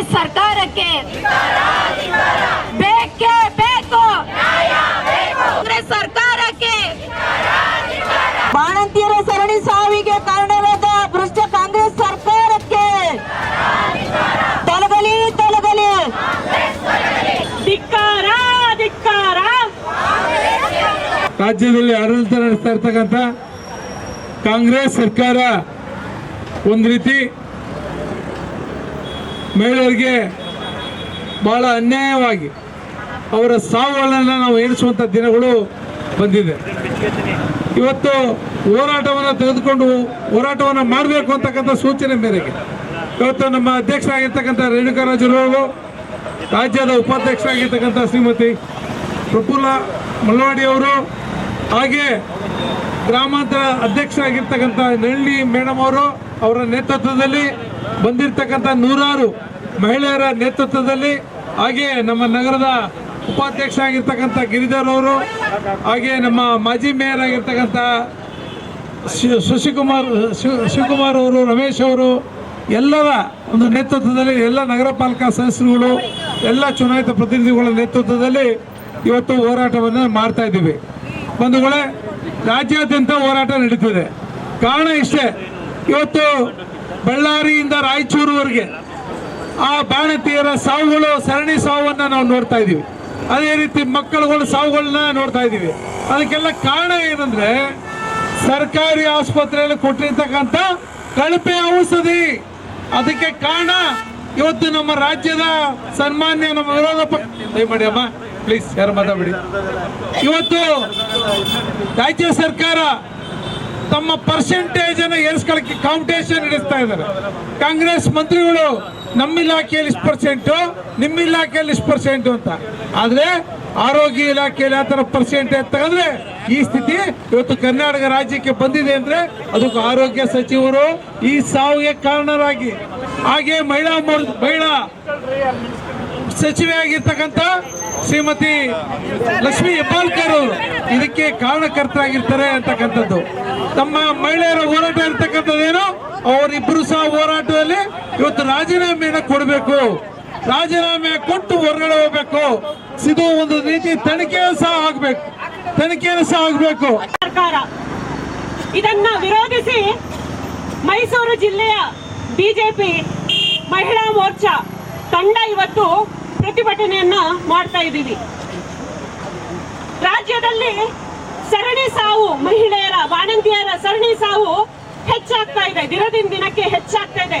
ಕಾಂಗ್ರೆಸ್ ಸರ್ಕಾರಕ್ಕೆ. ಬೇಕೇ ಬೇಕು. ಕಾಂಗ್ರೆಸ್ ಸರ್ಕಾರಕ್ಕೆ. ಬಾಣಂತಿಯರ ಸರಣಿ ಸಾವಿಗೆ ಕಾರಣವಾದ ಭ್ರಷ್ಟ ಕಾಂಗ್ರೆಸ್ ಸರ್ಕಾರಕ್ಕೆ. ತೊಲಗಲಿ ತೊಲಗಲಿ. ಧಿಕ್ಕಾರ ಧಿಕ್ಕಾರ. ರಾಜ್ಯದಲ್ಲಿ ಆಡಳಿತ ನಡೆಸ್ತಾ ಇರ್ತಕ್ಕಂಥ ಕಾಂಗ್ರೆಸ್ ಸರ್ಕಾರ ಒಂದು ರೀತಿ ಮಹಿಳೆಯರಿಗೆ ಬಹಳ ಅನ್ಯಾಯವಾಗಿ ಅವರ ಸಾವುಗಳನ್ನು ನಾವು ಎಣಿಸುವಂಥ ದಿನಗಳು ಬಂದಿದೆ. ಇವತ್ತು ಹೋರಾಟವನ್ನು ತೆಗೆದುಕೊಂಡು ಹೋರಾಟವನ್ನು ಮಾಡಬೇಕು ಅಂತಕ್ಕಂಥ ಸೂಚನೆ ಮೇರೆಗೆ. ಇವತ್ತು ನಮ್ಮ ಅಧ್ಯಕ್ಷರಾಗಿರ್ತಕ್ಕಂಥ ರೇಣುಕಾರಾಜರು ರಾಜ್ಯದ ಉಪಾಧ್ಯಕ್ಷರಾಗಿರ್ತಕ್ಕಂಥ ಶ್ರೀಮತಿ ಪ್ರಫುಲ್ಲ ಮಲ್ವಾಡಿ ಅವರು, ಹಾಗೆ ಗ್ರಾಮಾಂತರ ಅಧ್ಯಕ್ಷರಾಗಿರ್ತಕ್ಕಂಥ ನಳ್ಳಿ ಮೇಡಮ್ ಅವರು ಅವರ ನೇತೃತ್ವದಲ್ಲಿ ಬಂದಿರತಕ್ಕಂಥ ನೂರಾರು ಮಹಿಳೆಯರ ನೇತೃತ್ವದಲ್ಲಿ ಹಾಗೆ ನಮ್ಮ ನಗರದ ಉಪಾಧ್ಯಕ್ಷ ಆಗಿರ್ತಕ್ಕಂಥ ಗಿರಿಧರ್ ಅವರು, ಹಾಗೆ ನಮ್ಮ ಮಾಜಿ ಮೇಯರ್ ಆಗಿರ್ತಕ್ಕಂಥ ಶಶಿಕುಮಾರ್ ಶಿವ- ಶಿವಕುಮಾರ್ ಅವರು, ರಮೇಶ್ ಅವರು, ಎಲ್ಲರ ಒಂದು ನೇತೃತ್ವದಲ್ಲಿ ಎಲ್ಲ ನಗರ ಸದಸ್ಯರುಗಳು, ಎಲ್ಲ ಚುನಾಯಿತ ಪ್ರತಿನಿಧಿಗಳ ನೇತೃತ್ವದಲ್ಲಿ ಇವತ್ತು ಹೋರಾಟವನ್ನು ಮಾಡ್ತಾ ಇದ್ದೀವಿ. ಬಂಧುಗಳೇ, ರಾಜ್ಯಾದ್ಯಂತ ಹೋರಾಟ ನಡೀತಿದೆ. ಕಾರಣ ಇಷ್ಟೇ, ಇವತ್ತು ಬಳ್ಳಾರಿಯಿಂದ ರಾಯಚೂರುವರೆಗೆ ಆ ಬಾಣತಿಯರ ಸಾವುಗಳು, ಸರಣಿ ಸಾವನ್ನ ನಾವು ನೋಡ್ತಾ ಇದ್ದೀವಿ. ಅದೇ ರೀತಿ ಮಕ್ಕಳುಗಳ ಸಾವುಗಳನ್ನ ನೋಡ್ತಾ ಇದ್ದೀವಿ. ಅದಕ್ಕೆಲ್ಲ ಕಾರಣ ಏನಂದ್ರೆ, ಸರ್ಕಾರಿ ಆಸ್ಪತ್ರೆಯಲ್ಲಿ ಕೊಟ್ಟಿರ್ತಕ್ಕಂಥ ಕಳಪೆ ಔಷಧಿ. ಅದಕ್ಕೆ ಕಾರಣ, ಇವತ್ತು ನಮ್ಮ ರಾಜ್ಯದ ಸನ್ಮಾನ್ಯ ನಮ್ಮ ವಿರೋಧ ದಯಮಾಡಿ ಅಮ್ಮ ಪ್ಲೀಸ್ ಯಾರು ಮಾತಾಡ್ಬಿಡಿ. ಇವತ್ತು ರಾಜ್ಯ ಸರ್ಕಾರ ತಮ್ಮ ಪರ್ಸೆಂಟೇಜ್ ಅನ್ನು ಏರಿಸ್ಕೊಳ್ಳಕ್ಕೆ ಕಾಂಪಿಟೇಷನ್ ನಡೆಸ್ತಾ ಇದ್ದಾರೆ. ಕಾಂಗ್ರೆಸ್ ಮಂತ್ರಿಗಳು, ನಮ್ಮ ಇಲಾಖೆಯಲ್ಲಿ ಇಷ್ಟು ಪರ್ಸೆಂಟು ನಿಮ್ಮ ಇಲಾಖೆಯಲ್ಲಿ ಇಷ್ಟು ಪರ್ಸೆಂಟು ಅಂತ. ಆದರೆ ಆರೋಗ್ಯ ಇಲಾಖೆಯಲ್ಲಿ ಆ ಥರ ಪರ್ಸೆಂಟೇಜ್ ತಗೊಂಡ್ರೆ ಈ ಸ್ಥಿತಿ ಇವತ್ತು ಕರ್ನಾಟಕ ರಾಜ್ಯಕ್ಕೆ ಬಂದಿದೆ ಅಂದ್ರೆ ಅದಕ್ಕೆ ಆರೋಗ್ಯ ಸಚಿವರು ಈ ಸಾವಿಗೆ ಕಾರಣರಾಗಿ. ಹಾಗೆ ಮಹಿಳಾ ಮಹಿಳಾ ಸಚಿವೆ ಆಗಿರ್ತಕ್ಕಂಥ ಶ್ರೀಮತಿ ಲಕ್ಷ್ಮಿ ಹೆಬ್ಬಾಳ್ಕರ್ ಇದಕ್ಕೆ ಕಾರಣಕರ್ತರಾಗಿರ್ತಾರೆ ಅಂತಕ್ಕಂಥದ್ದು. ತಮ್ಮ ಮಹಿಳೆಯರ ಹೋರಾಟ ಇರ್ತಕ್ಕಂಥದ್ದೇನು? ಅವರಿಬ್ಬರು ಸಹ ಹೋರಾಟದಲ್ಲಿ ಇವತ್ತು ರಾಜೀನಾಮೆಯನ್ನು ಕೊಡಬೇಕು. ರಾಜೀನಾಮೆ ಕೊಟ್ಟು ಹೊರಗಡೆ ಹೋಗ್ಬೇಕು. ಇದು ಒಂದು ರೀತಿ ತನಿಖೆ ಸಹ ಆಗ್ಬೇಕು. ತನಿಖೆಯನ್ನು ಸಹ ಆಗ್ಬೇಕು. ಸರ್ಕಾರ, ಇದನ್ನ ವಿರೋಧಿಸಿ ಮೈಸೂರು ಜಿಲ್ಲೆಯ ಬಿಜೆಪಿ ಮಹಿಳಾ ಮೋರ್ಚಾ ತಂಡ ಇವತ್ತು ಪ್ರತಿಭಟನೆಯನ್ನ ಮಾಡ್ತಾ ಇದ್ದೀವಿ. ರಾಜ್ಯದಲ್ಲಿ ಸರಣಿ ಸಾವು ಮಹಿಳೆಯರ, ಬಾಣಂತಿಯರ ಸರಣಿ ಸಾವು ಹೆಚ್ಚಾಗ್ತಾ ಇದೆ. ದಿನದಿಂದ ದಿನಕ್ಕೆ ಹೆಚ್ಚಾಗ್ತಾ ಇದೆ.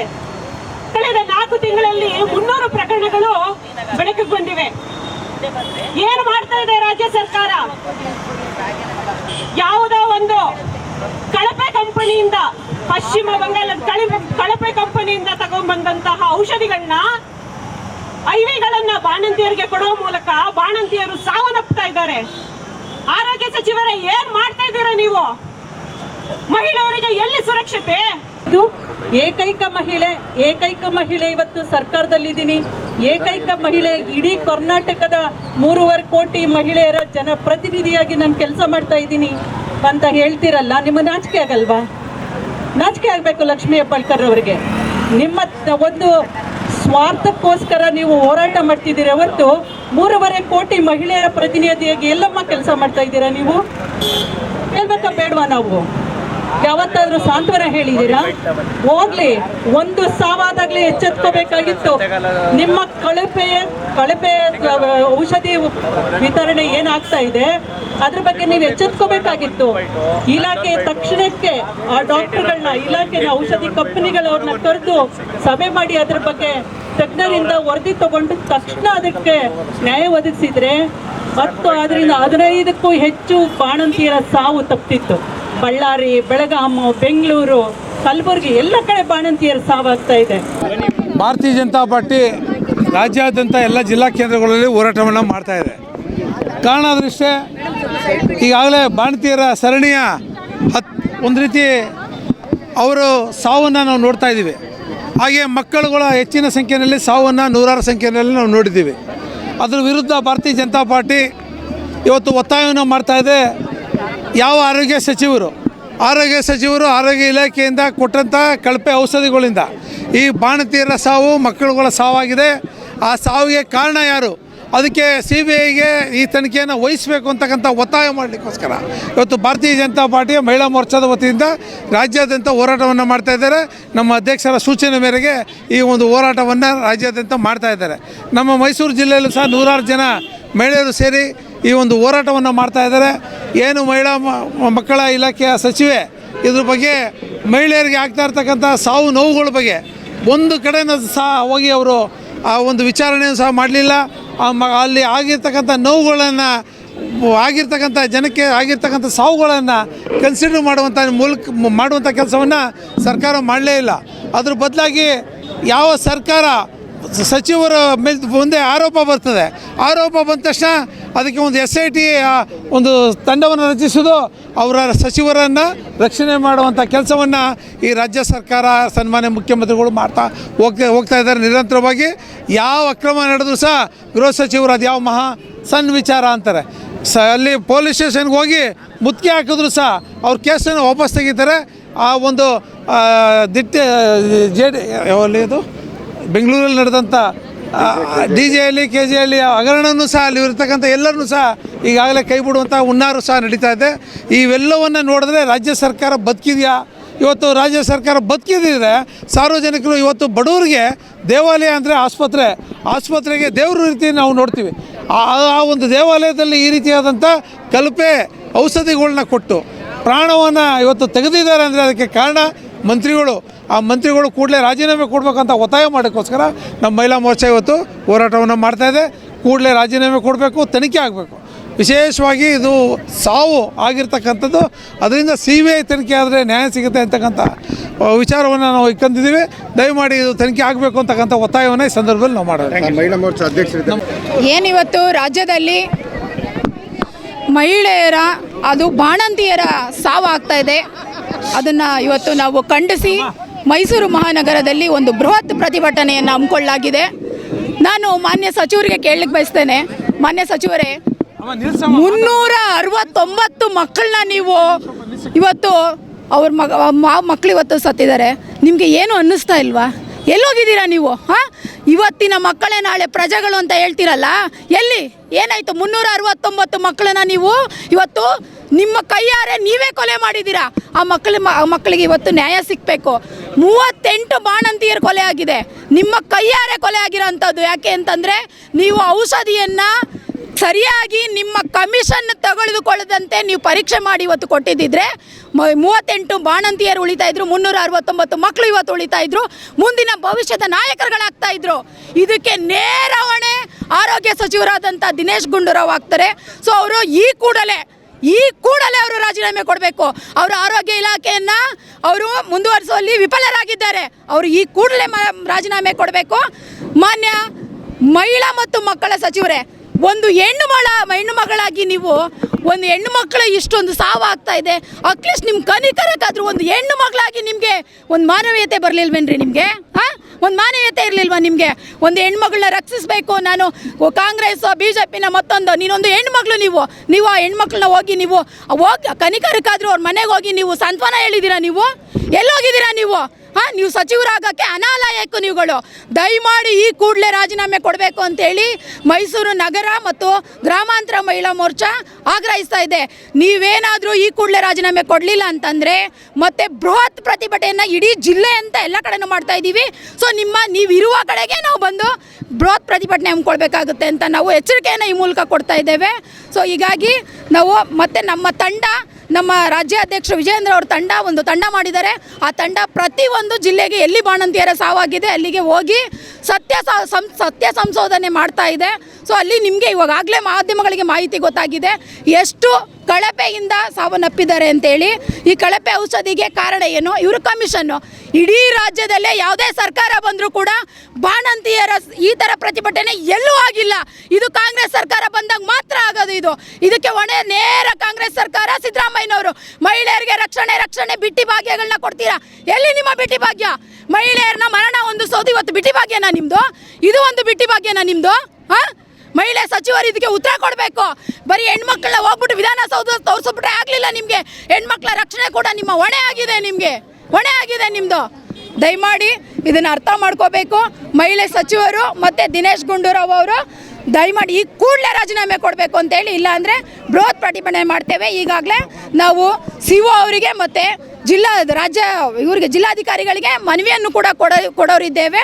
ಕಳೆದ ನಾಲ್ಕು ತಿಂಗಳಲ್ಲಿ ಮುನ್ನೂರು ಪ್ರಕರಣಗಳು ಬೆಳಕಿಗೆ ಬಂದಿವೆ. ಏನು ಮಾಡ್ತಾ ಇದೆ ರಾಜ್ಯ ಸರ್ಕಾರ? ಯಾವುದೋ ಒಂದು ಕಳಪೆ ಕಂಪನಿಯಿಂದ, ಪಶ್ಚಿಮ ಬಂಗಾಳದ ಕಳಿ- ಕಳಪೆ ಕಂಪನಿಯಿಂದ ತಗೊಂಡ್ಬಂದಂತಹ ಔಷಧಿಗಳನ್ನ ಐವಿಗಳನ್ನ ಬಾಣಂತಿಯರಿಗೆ ಕೊಡುವ ಮೂಲಕ ಬಾಣಂತಿಯರು ಸಾವನ್ನಪ್ತಾ ಇದ್ದಾರೆ. ಆರೋಗ್ಯ ಸಚಿವರೇ, ಏನ್ ಮಾಡ್ತಾ ಇದ್ದೀರಾ ನೀವು? ಮಹಿಳೆಯರಿಗೆ ಎಲ್ಲಿ ಸುರಕ್ಷತೆ? ಇದು ಏಕೈಕ ಮಹಿಳೆ ಏಕೈಕ ಮಹಿಳೆ ಇವತ್ತು ಸರ್ಕಾರದಲ್ಲಿದ್ದೀನಿ. ಏಕೈಕ ಮಹಿಳೆ ಇಡೀ ಕರ್ನಾಟಕದ ಮೂರುವರೆ ಕೋಟಿ ಮಹಿಳೆಯರ ಜನಪ್ರತಿನಿಧಿಯಾಗಿ ನಾನು ಕೆಲಸ ಮಾಡ್ತಾ ಇದ್ದೀನಿ ಅಂತ ಹೇಳ್ತಿರಲ್ಲ, ನಿಮ್ಮ ನಾಚಿಕೆ ಆಗಲ್ವಾ? ನಾಚಿಕೆ ಆಗಬೇಕು ಲಕ್ಷ್ಮೀ ಹೆಬ್ಬಾಳ್ಕರ್ ಅವರಿಗೆ. ನಿಮ್ಮ ಒಂದು ಸ್ವಾರ್ಥಕ್ಕೋಸ್ಕರ ನೀವು ಹೋರಾಟ ಮಾಡ್ತಿದ್ದೀರಾ ಹೊರತು ಮೂರುವರೆ ಕೋಟಿ ಮಹಿಳೆಯರ ಪ್ರತಿನಿಧಿಯಾಗಿ ಎಲ್ಲಮ್ಮ ಕೆಲಸ ಮಾಡ್ತಾ ಇದ್ದೀರಾ ನೀವು? ಹೇಳ್ಬೇಕಾ ಬೇಡವಾ ನಾವು. ಯಾವತ್ತಾದ್ರೂ ಸಾಂತ್ವನ ಹೇಳಿದ್ದೀರಾ? ಹೋಗ್ಲಿ, ಒಂದು ಸಾವಾದಾಗ್ಲಿ ಎಚ್ಚೆತ್ಕೋಬೇಕಾಗಿತ್ತು. ನಿಮ್ಮ ಕಳಪೆ ಕಳಪೆ ಔಷಧಿ ವಿತರಣೆ ಏನಾಗ್ತಾ ಇದೆ? ಅದ್ರ ಬಗ್ಗೆ ನೀವು ಎಚ್ಚೆತ್ಕೋಬೇಕಾಗಿತ್ತು. ಇಲಾಖೆ ತಕ್ಷಣಕ್ಕೆ ಆ ಡಾಕ್ಟರ್ಗಳನ್ನ, ಇಲಾಖೆನ ಔಷಧಿ ಕಂಪನಿಗಳವ್ರನ್ನ ಕರೆದು ಸಭೆ ಮಾಡಿ ಅದ್ರ ಬಗ್ಗೆ ತಜ್ಞರಿಂದ ವರದಿ ತಗೊಂಡು ತಕ್ಷಣ ಅದಕ್ಕೆ ನ್ಯಾಯ ಒದಗಿಸಿದ್ರೆ ಮತ್ತು ಅದರಿಂದ ಹದಿನೈದಕ್ಕೂ ಹೆಚ್ಚು ಬಾಣಂತಿಯರ ಸಾವು ತಪ್ಪಿತ್ತು ಬಳ್ಳಾರಿ ಬೆಳಗಾಂ ಬೆಂಗಳೂರು, ಕಲಬುರಗಿ ಎಲ್ಲ ಕಡೆ ಬಾಣಂತಿಯರ ಸಾವಾಗ್ತಾ ಇದೆ. ಭಾರತೀಯ ಜನತಾ ಪಾರ್ಟಿ ರಾಜ್ಯಾದ್ಯಂತ ಎಲ್ಲ ಜಿಲ್ಲಾ ಕೇಂದ್ರಗಳಲ್ಲಿ ಹೋರಾಟವನ್ನು ಮಾಡ್ತಾ ಇದೆ. ಕಾರಣ ಅದೃಷ್ಟೇ ಈಗಾಗಲೇ ಬಾಣಂತಿಯರ ಸರಣಿಯ ಹತ್ ಒಂದು ರೀತಿ ಅವರು ಸಾವನ್ನು ನಾವು ನೋಡ್ತಾ ಇದ್ದೀವಿ. ಹಾಗೆ ಮಕ್ಕಳುಗಳ ಹೆಚ್ಚಿನ ಸಂಖ್ಯೆಯಲ್ಲಿ ಸಾವನ್ನು ನೂರಾರು ಸಂಖ್ಯೆಯಲ್ಲಿ ನಾವು ನೋಡಿದ್ದೀವಿ. ಅದರ ವಿರುದ್ಧ ಭಾರತೀಯ ಜನತಾ ಪಾರ್ಟಿ ಇವತ್ತು ಒತ್ತಾಯವನ್ನು ಇದೆ. ಯಾವ ಆರೋಗ್ಯ ಸಚಿವರು ಆರೋಗ್ಯ ಸಚಿವರು ಆರೋಗ್ಯ ಇಲಾಖೆಯಿಂದ ಕೊಟ್ಟಂಥ ಕಳಪೆ ಔಷಧಿಗಳಿಂದ ಈ ಬಾಣತಿಯರ ಸಾವು ಮಕ್ಕಳುಗಳ ಸಾವಾಗಿದೆ. ಆ ಸಾವಿಗೆ ಕಾರಣ ಯಾರು? ಅದಕ್ಕೆ ಸಿ ಬಿ ಐಗೆ ಈ ತನಿಖೆಯನ್ನು ವಹಿಸಬೇಕು ಅಂತಕ್ಕಂಥ ಒತ್ತಾಯ ಮಾಡಲಿಕ್ಕೋಸ್ಕರ ಇವತ್ತು ಭಾರತೀಯ ಜನತಾ ಪಾರ್ಟಿಯ ಮಹಿಳಾ ಮೋರ್ಚಾದ ವತಿಯಿಂದ ರಾಜ್ಯಾದ್ಯಂತ ಹೋರಾಟವನ್ನು ಮಾಡ್ತಾ ಇದ್ದಾರೆ. ನಮ್ಮ ಅಧ್ಯಕ್ಷರ ಸೂಚನೆ ಮೇರೆಗೆ ಈ ಒಂದು ಹೋರಾಟವನ್ನು ರಾಜ್ಯಾದ್ಯಂತ ಮಾಡ್ತಾ ಇದ್ದಾರೆ. ನಮ್ಮ ಮೈಸೂರು ಜಿಲ್ಲೆಯಲ್ಲೂ ಸಹ ನೂರಾರು ಜನ ಮಹಿಳೆಯರು ಸೇರಿ ಈ ಒಂದು ಹೋರಾಟವನ್ನು ಮಾಡ್ತಾ ಇದ್ದಾರೆ. ಏನು ಮಹಿಳಾ ಮಕ್ಕಳ ಇಲಾಖೆಯ ಸಚಿವೆ, ಇದ್ರ ಬಗ್ಗೆ ಮಹಿಳೆಯರಿಗೆ ಆಗ್ತಾ ಇರ್ತಕ್ಕಂಥ ಸಾವು ನೋವುಗಳ ಬಗ್ಗೆ ಒಂದು ಕಡೆನೂ ಸಹ ಹೋಗಿ ಅವರು ಆ ಒಂದು ವಿಚಾರಣೆಯನ್ನು ಸಹ ಮಾಡಲಿಲ್ಲ. ಅಲ್ಲಿ ಆಗಿರ್ತಕ್ಕಂಥ ನೋವುಗಳನ್ನು, ಆಗಿರ್ತಕ್ಕಂಥ ಜನಕ್ಕೆ, ಆಗಿರ್ತಕ್ಕಂಥ ಸಾವುಗಳನ್ನು ಕನ್ಸಿಡರ್ ಮಾಡುವಂಥ ಮೂಲಕ ಮಾಡುವಂಥ ಕೆಲಸವನ್ನು ಸರ್ಕಾರ ಮಾಡಲೇ ಇಲ್ಲ. ಅದ್ರ ಬದಲಾಗಿ ಯಾವ ಸರ್ಕಾರ ಸಚಿವರ ಮೇಲೆ ಮುಂದೆ ಆರೋಪ ಬರ್ತದೆ. ಆರೋಪ ಬಂದ ತಕ್ಷಣ ಅದಕ್ಕೆ ಒಂದು ಎಸ್ ಐ ಟಿ ಒಂದು ತಂಡವನ್ನು ರಚಿಸೋದು ಅವರ ಸಚಿವರನ್ನು ರಕ್ಷಣೆ ಮಾಡುವಂಥ ಕೆಲಸವನ್ನು ಈ ರಾಜ್ಯ ಸರ್ಕಾರ ಸನ್ಮಾನ್ಯ ಮುಖ್ಯಮಂತ್ರಿಗಳು ಮಾಡ್ತಾ ಹೋಗ್ತಾ ಹೋಗ್ತಾ ಇದ್ದಾರೆ. ನಿರಂತರವಾಗಿ ಯಾವ ಅಕ್ರಮ ನಡೆದ್ರು ಸಹ ಗೃಹ ಸಚಿವರು ಅದು ಯಾವ ಮಹಾ ಸಣ್ಣ ವಿಚಾರ ಅಂತಾರೆ. ಸ, ಅಲ್ಲಿ ಪೊಲೀಸ್ ಸ್ಟೇಷನ್ಗೆ ಹೋಗಿ ಮುತ್ತಿಗೆ ಹಾಕಿದ್ರು ಸಹ ಅವ್ರ ಕೇಸನ್ನು ವಾಪಸ್ ತೆಗಿತಾರೆ. ಆ ಒಂದು ದಿಟ್ಟ ಜೆ ಡಿ ಬೆಂಗಳೂರಲ್ಲಿ ನಡೆದಂಥ ಡಿ ಜೆಯಲ್ಲಿ ಕೆ ಜಿಯಲ್ಲಿ ಹಗರಣನೂ ಸಹ ಅಲ್ಲಿ ಇರತಕ್ಕಂಥ ಎಲ್ಲರನ್ನೂ ಸಹ ಈಗಾಗಲೇ ಕೈ ಬಿಡುವಂಥ ಹುನ್ನಾರು ಸಹ ನಡೀತಾ ಇದೆ. ಇವೆಲ್ಲವನ್ನು ನೋಡಿದ್ರೆ ರಾಜ್ಯ ಸರ್ಕಾರ ಬದುಕಿದೆಯಾ? ಇವತ್ತು ರಾಜ್ಯ ಸರ್ಕಾರ ಬದುಕಿದ್ರೆ ಸಾರ್ವಜನಿಕರು ಇವತ್ತು ಬಡವರಿಗೆ ದೇವಾಲಯ ಅಂದರೆ ಆಸ್ಪತ್ರೆ, ಆಸ್ಪತ್ರೆಗೆ ದೇವ್ರ ರೀತಿ ನಾವು ನೋಡ್ತೀವಿ. ಆ ಒಂದು ದೇವಾಲಯದಲ್ಲಿ ಈ ರೀತಿಯಾದಂಥ ಕಲ್ಪೆ ಔಷಧಿಗಳನ್ನ ಕೊಟ್ಟು ಪ್ರಾಣವನ್ನು ಇವತ್ತು ತೆಗೆದಿದ್ದಾರೆ ಅಂದರೆ ಅದಕ್ಕೆ ಕಾರಣ ಮಂತ್ರಿಗಳು ಆ ಮಂತ್ರಿಗಳು ಕೂಡಲೇ ರಾಜೀನಾಮೆ ಕೊಡಬೇಕಂತ ಒತ್ತಾಯ ಮಾಡೋಕ್ಕೋಸ್ಕರ ನಮ್ಮ ಮಹಿಳಾ ಮೋರ್ಚಾ ಇವತ್ತು ಹೋರಾಟವನ್ನು ಮಾಡ್ತಾಯಿದೆ ಕೂಡಲೇ ರಾಜೀನಾಮೆ ಕೊಡಬೇಕು ತನಿಖೆ ಆಗಬೇಕು. ವಿಶೇಷವಾಗಿ ಇದು ಸಾವು ಆಗಿರ್ತಕ್ಕಂಥದ್ದು ಅದರಿಂದ ಸಿ ಬಿ ಐ ತನಿಖೆ ಆದರೆ ನ್ಯಾಯ ಸಿಗುತ್ತೆ ಅಂತಕ್ಕಂಥ ವಿಚಾರವನ್ನು ನಾವು ಇಕ್ಕಂದಿದ್ದೀವಿ ದಯಮಾಡಿ ಇದು ತನಿಖೆ ಆಗಬೇಕು ಅಂತಕ್ಕಂಥ ಒತ್ತಾಯವನ್ನು ಈ ಸಂದರ್ಭದಲ್ಲಿ ನಾವು ಮಾಡೋದು. ಮಹಿಳಾ ಮೋರ್ಚಾ ಅಧ್ಯಕ್ಷರಿದ್ದಾರೆ. ಏನಿವತ್ತು ರಾಜ್ಯದಲ್ಲಿ ಮಹಿಳೆಯರ ಅದು ಬಾಣಂತಿಯರ ಸಾವಾಗ್ತಾ ಇದೆ. ಅದನ್ನು ಇವತ್ತು ನಾವು ಖಂಡಿಸಿ ಮೈಸೂರು ಮಹಾನಗರದಲ್ಲಿ ಒಂದು ಬೃಹತ್ ಪ್ರತಿಭಟನೆಯನ್ನು ಹಮ್ಮಿಕೊಳ್ಳಲಾಗಿದೆ. ನಾನು ಮಾನ್ಯ ಸಚಿವರಿಗೆ ಕೇಳಲಿಕ್ಕೆ ಬಯಸ್ತೇನೆ. ಮಾನ್ಯ ಸಚಿವರೇ ಮುನ್ನೂರ ಅರವತ್ತೊಂಬತ್ತು ಮಕ್ಕಳನ್ನ ನೀವು ಇವತ್ತು ಅವ್ರ ಮಗ ಮಕ್ಕಳು ಇವತ್ತು ಸತ್ತಿದ್ದಾರೆ. ನಿಮಗೆ ಏನು ಅನ್ನಿಸ್ತಾ ಇಲ್ವಾ? ಎಲ್ಲೋಗಿದ್ದೀರಾ ನೀವು? ಹಾಂ? ಇವತ್ತಿನ ಮಕ್ಕಳೇ ನಾಳೆ ಪ್ರಜೆಗಳು ಅಂತ ಹೇಳ್ತೀರಲ್ಲ? ಎಲ್ಲಿ? ಏನಾಯಿತು? ಮುನ್ನೂರ ಅರವತ್ತೊಂಬತ್ತು ಮಕ್ಕಳನ್ನ ನೀವು ಇವತ್ತು ನಿಮ್ಮ ಕೈಯಾರೆ ನೀವೇ ಕೊಲೆ ಮಾಡಿದ್ದೀರಾ? ಆ ಮಕ್ಕಳ ಮಕ್ಕಳಿಗೆ ಇವತ್ತು ನ್ಯಾಯ ಸಿಗಬೇಕು. ಮೂವತ್ತೆಂಟು ಬಾಣಂತಿಯರು ಕೊಲೆ ಆಗಿದೆ. ನಿಮ್ಮ ಕೈಯಾರೆ ಕೊಲೆ ಆಗಿರೋಂಥದ್ದು ಯಾಕೆ ಅಂತಂದರೆ, ನೀವು ಔಷಧಿಯನ್ನು ಸರಿಯಾಗಿ ನಿಮ್ಮ ಕಮಿಷನ್ ತಗೊಳ್ದುಕೊಳ್ಳದಂತೆ ನೀವು ಪರೀಕ್ಷೆ ಮಾಡಿ ಇವತ್ತು ಕೊಟ್ಟಿದ್ದಿದ್ರೆ ಮೂವತ್ತೆಂಟು ಬಾಣಂತಿಯರು ಉಳಿತಾ ಇದ್ರು ಮುನ್ನೂರ ಅರವತ್ತೊಂಬತ್ತು ಮಕ್ಕಳು ಇವತ್ತು ಉಳಿತಾ ಇದ್ರು, ಮುಂದಿನ ಭವಿಷ್ಯದ ನಾಯಕರುಗಳಾಗ್ತಾ ಇದ್ರು. ಇದಕ್ಕೆ ನೇರ ಹೊಣೆ ಆರೋಗ್ಯ ಸಚಿವರಾದಂಥ ದಿನೇಶ್ ಗುಂಡೂರಾವ್ ಆಗ್ತಾರೆ. ಸೊ ಅವರು ಈ ಕೂಡಲೇ ಈ ಕೂಡಲೇ ಅವರು ರಾಜೀನಾಮೆ ಕೊಡಬೇಕು. ಅವರ ಆರೋಗ್ಯ ಇಲಾಖೆಯನ್ನು ಅವರು ಮುಂದುವರಿಸುವಲ್ಲಿ ವಿಫಲರಾಗಿದ್ದಾರೆ. ಅವರು ಈ ಕೂಡಲೇ ರಾಜೀನಾಮೆ ಕೊಡಬೇಕು. ಮಾನ್ಯ ಮಹಿಳಾ ಮತ್ತು ಮಕ್ಕಳ ಸಚಿವರೇ, ಒಂದು ಹೆಣ್ಣು ಮಳ, ಹೆಣ್ಣು ಮಗಳಾಗಿ ನೀವು ಒಂದು ಹೆಣ್ಣು ಮಕ್ಕಳ ಇಷ್ಟೊಂದು ಸಾವು ಇದೆ. ಅಟ್ಲೀಸ್ಟ್ ನಿಮ್ಮ ಕನಿಕರಕ್ಕಾದರೂ ಒಂದು ಹೆಣ್ಣು ಮಗಳಾಗಿ ನಿಮಗೆ ಒಂದು ಮಾನವೀಯತೆ ಬರಲಿಲ್ವೇನ್ರಿ ನಿಮಗೆ? ಒಂದು ಮಾನವೀಯತೆ ಇರಲಿಲ್ವಾ ನಿಮಗೆ? ಒಂದು ಹೆಣ್ಮಗಳನ್ನ ರಕ್ಷಿಸಬೇಕು ನಾನು, ಕಾಂಗ್ರೆಸ್ ಬಿ ಜೆ ಪಿನ ಮತ್ತೊಂದು, ನೀನೊಂದು ಹೆಣ್ಮಗಳು ನೀವು. ನೀವು ಆ ಹೆಣ್ಮಕ್ಳನ್ನ ಹೋಗಿ ನೀವು, ಹೋಗಿ ಕನಿಕರಕ್ಕಾದರೂ ಅವ್ರ ಮನೆಗೆ ಹೋಗಿ ನೀವು ಸಾಂತ್ವನ ಹೇಳಿದ್ದೀರಾ ನೀವು? ಎಲ್ಲೋಗಿದ್ದೀರಾ ನೀವು? ಹಾಂ, ನೀವು ಸಚಿವರಾಗಕ್ಕೆ ಅನಾಲಯಕ್ಕೂ ನೀವುಗಳು. ದಯಮಾಡಿ ಈ ಕೂಡಲೇ ರಾಜೀನಾಮೆ ಕೊಡಬೇಕು ಅಂತೇಳಿ ಮೈಸೂರು ನಗರ ಮತ್ತು ಗ್ರಾಮಾಂತರ ಮಹಿಳಾ ಮೋರ್ಚಾ ಆಗ್ರಹಿಸ್ತಾ ಇದೆ. ನೀವೇನಾದರೂ ಈ ಕೂಡಲೇ ರಾಜೀನಾಮೆ ಕೊಡಲಿಲ್ಲ ಅಂತಂದರೆ ಮತ್ತೆ ಬೃಹತ್ ಪ್ರತಿಭಟನೆಯನ್ನು ಇಡೀ ಜಿಲ್ಲೆ ಅಂತ ಎಲ್ಲ ಕಡೆನೂ ಮಾಡ್ತಾ ಇದ್ದೀವಿ. ಸೊ ನಿಮ್ಮ ನೀವಿರುವ ಕಡೆಗೆ ನಾವು ಬಂದು ಬೃಹತ್ ಪ್ರತಿಭಟನೆ ಹಮ್ಮಿಕೊಳ್ಬೇಕಾಗುತ್ತೆ ಅಂತ ನಾವು ಎಚ್ಚರಿಕೆಯನ್ನು ಈ ಮೂಲಕ ಕೊಡ್ತಾ ಇದ್ದೇವೆ. ಸೊ ಹೀಗಾಗಿ ನಾವು ಮತ್ತೆ ನಮ್ಮ ತಂಡ ನಮ್ಮ ರಾಜ್ಯಾಧ್ಯಕ್ಷ ವಿಜೇಂದ್ರ ಅವರು ತಂಡ ಒಂದು ತಂಡ ಮಾಡಿದ್ದಾರೆ. ಆ ತಂಡ ಪ್ರತಿಯೊಂದು ಜಿಲ್ಲೆಗೆ ಎಲ್ಲಿ ಬಾಣಂತಿಯರ ಸಾವಾಗಿದೆ, ಅಲ್ಲಿಗೆ ಹೋಗಿ ಸತ್ಯ ಸತ್ಯ ಸಂಶೋಧನೆ ಮಾಡ್ತಾ ಇದೆ. ಸೊ ಅಲ್ಲಿ ನಿಮಗೆ ಇವಾಗಲೇ ಮಾಧ್ಯಮಗಳಿಗೆ ಮಾಹಿತಿ ಗೊತ್ತಾಗಿದೆ. ಎಷ್ಟು ಕಳಪೆಯಿಂದ ಸಾವನ್ನಪ್ಪಿದ್ದಾರೆ ಅಂತೇಳಿ ಈ ಕಳಪೆ ಔಷಧಿಗೆ ಕಾರಣ ಏನು? ಇವರು ಕಮಿಷನ್ನು. ಇಡೀ ರಾಜ್ಯದಲ್ಲೇ ಯಾವುದೇ ಸರ್ಕಾರ ಬಂದರೂ ಕೂಡ ಬಾಣಂತಿಯರ ಈ ಥರ ಪ್ರತಿಭಟನೆ ಎಲ್ಲೂ ಆಗಿಲ್ಲ. ಇದು ಕಾಂಗ್ರೆಸ್ ಸರ್ಕಾರ ಬಂದಾಗ ಮಾತ್ರ ಆಗೋದು ಇದು. ಇದಕ್ಕೆ ಹೊಣೆ ನೇರ ಕಾಂಗ್ರೆಸ್ ಸರ್ಕಾರ, ಸಿದ್ದರಾಮಯ್ಯನವರು. ಮಹಿಳೆಯರಿಗೆ ರಕ್ಷಣೆ ರಕ್ಷಣೆ, ಬಿಟ್ಟಿ ಭಾಗ್ಯಗಳನ್ನ ಕೊಡ್ತೀರಾ? ಎಲ್ಲಿ ನಿಮ್ಮ ಬಿಟ್ಟಿ ಭಾಗ್ಯ? ಮಹಿಳೆಯರನ್ನ ಮರಣ ಒಂದು ಸೌದಿವತ್ತು ಇವತ್ತು ಬಿಟ್ಟಿ ಭಾಗ್ಯನಾ ನಿಮ್ಮದು ಇದು ಒಂದು ಬಿಟ್ಟಿ ಭಾಗ್ಯನಾ ನಿಮ್ಮದು ಹಾಂ? ಮಹಿಳೆ ಸಚಿವರು ಇದಕ್ಕೆ ಉತ್ತರ ಕೊಡಬೇಕು. ಬರೀ ಹೆಣ್ಮಕ್ಳನ್ನ ಹೋಗ್ಬಿಟ್ಟು ವಿಧಾನಸೌಧ ತೋರಿಸ್ಬಿಟ್ರೆ ಆಗಲಿಲ್ಲ ನಿಮಗೆ. ಹೆಣ್ಮಕ್ಳ ರಕ್ಷಣೆ ಕೂಡ ನಿಮ್ಮ ಹೊಣೆ ಆಗಿದೆ ನಿಮಗೆ. ಹೊಣೆ ಆಗಿದೆ ನಿಮ್ಮದು ದಯಮಾಡಿ ಇದನ್ನು ಅರ್ಥ ಮಾಡ್ಕೋಬೇಕು. ಮಹಿಳೆ ಸಚಿವರು ಮತ್ತು ದಿನೇಶ್ ಗುಂಡೂರಾವ್ ಅವರು ದಯಮಾಡಿ ಈ ಕೂಡಲೇ ರಾಜೀನಾಮೆ ಕೊಡಬೇಕು ಅಂತೇಳಿ ಇಲ್ಲಾಂದರೆ ಬೃಹತ್ ಪ್ರತಿಭಟನೆ ಮಾಡ್ತೇವೆ. ಈಗಾಗಲೇ ನಾವು ಸಿ ಒ ಅವರಿಗೆ ಮತ್ತು ಜಿಲ್ಲಾ, ರಾಜ್ಯ, ಇವರಿಗೆ ಜಿಲ್ಲಾಧಿಕಾರಿಗಳಿಗೆ ಮನವಿಯನ್ನು ಕೂಡ ಕೊಡೋ, ಕೊಡೋರಿದ್ದೇವೆ.